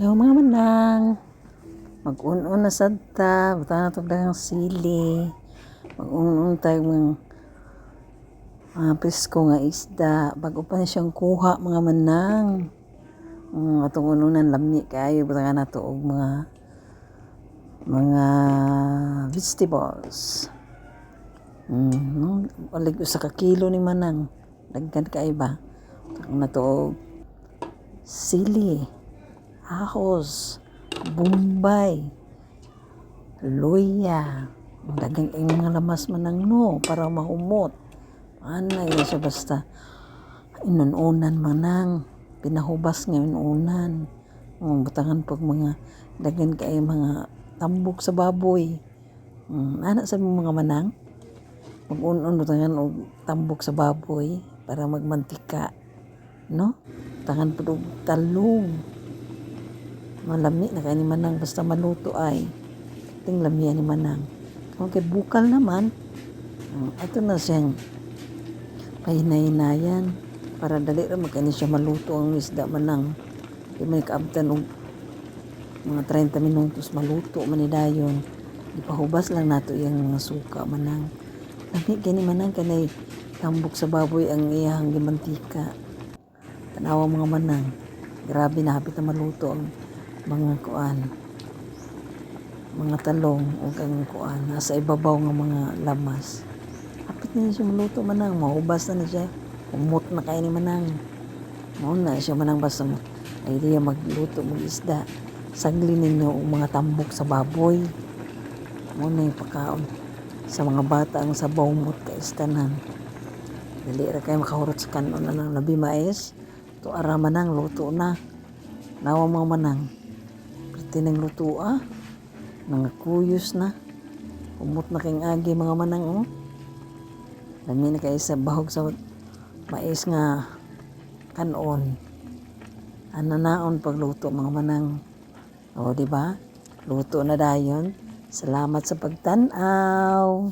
Hello mga manang. Mag-un-un na sad ta. Buta na ito dagang sili. Mag-un-un tayo mga mga presko nga isda. Bago pa na siyang kuha mga manang. Um, atong ununan lami kayo. Buta na ito mga mga vegetables. Mm, Walig usa ka kilo ni manang. Daggan kay ba? Ang natuog sili, ahos, bumbay, luya, dagang ang mga lamas manang no para mahumot. Anay na siya basta inununan manang pinahubas ngayon unan. Um, butangan pag mga dagan kay mga tambok sa baboy. Um, anak sa mga manang mag-unon butangan og tambok sa baboy para magmantika no tangan po talong malami na kay ni manang basta maluto ay. Ting lamian ni manang. Kung kay bukal naman um, ato na siyang pahinay-hinayan. Para dali ra magkani siya maluto ang isda manang. Di may kaabtan og mga 30 minutos maluto man dayon. Ipahubas lang nato iyang mga suka manang. Lami gani manang kanay tambok sa baboy ang iyang gimantika. Tanawa mga manang. Grabe na hapit na maluto ang mga kuan. Mga talong o ang kuan. Nasa ibabaw ng mga lamas. Hapit na siya maluto manang. Mahubas na na siya. Umot na kayo ni manang. Mao na siya manang basta mo idea magluto mag isda. Sagli ninyo ang mga tambok sa baboy. Mo na yung pagkaon. Sa mga bata ang sabaw mo't kaistanan. Dali ra kayo makahurot sa kanon na ng labi mais to ara manang. Luto na. Nawa mga manang pati ng luto ah. Mga kuyos na. Umot na kayong agi mga manang oh. Lami na kayo sa bahog sa mais nga kanon. Ananaon pagluto mga manang. O di ba? Luto na dayon. Salamat sa pagtanaw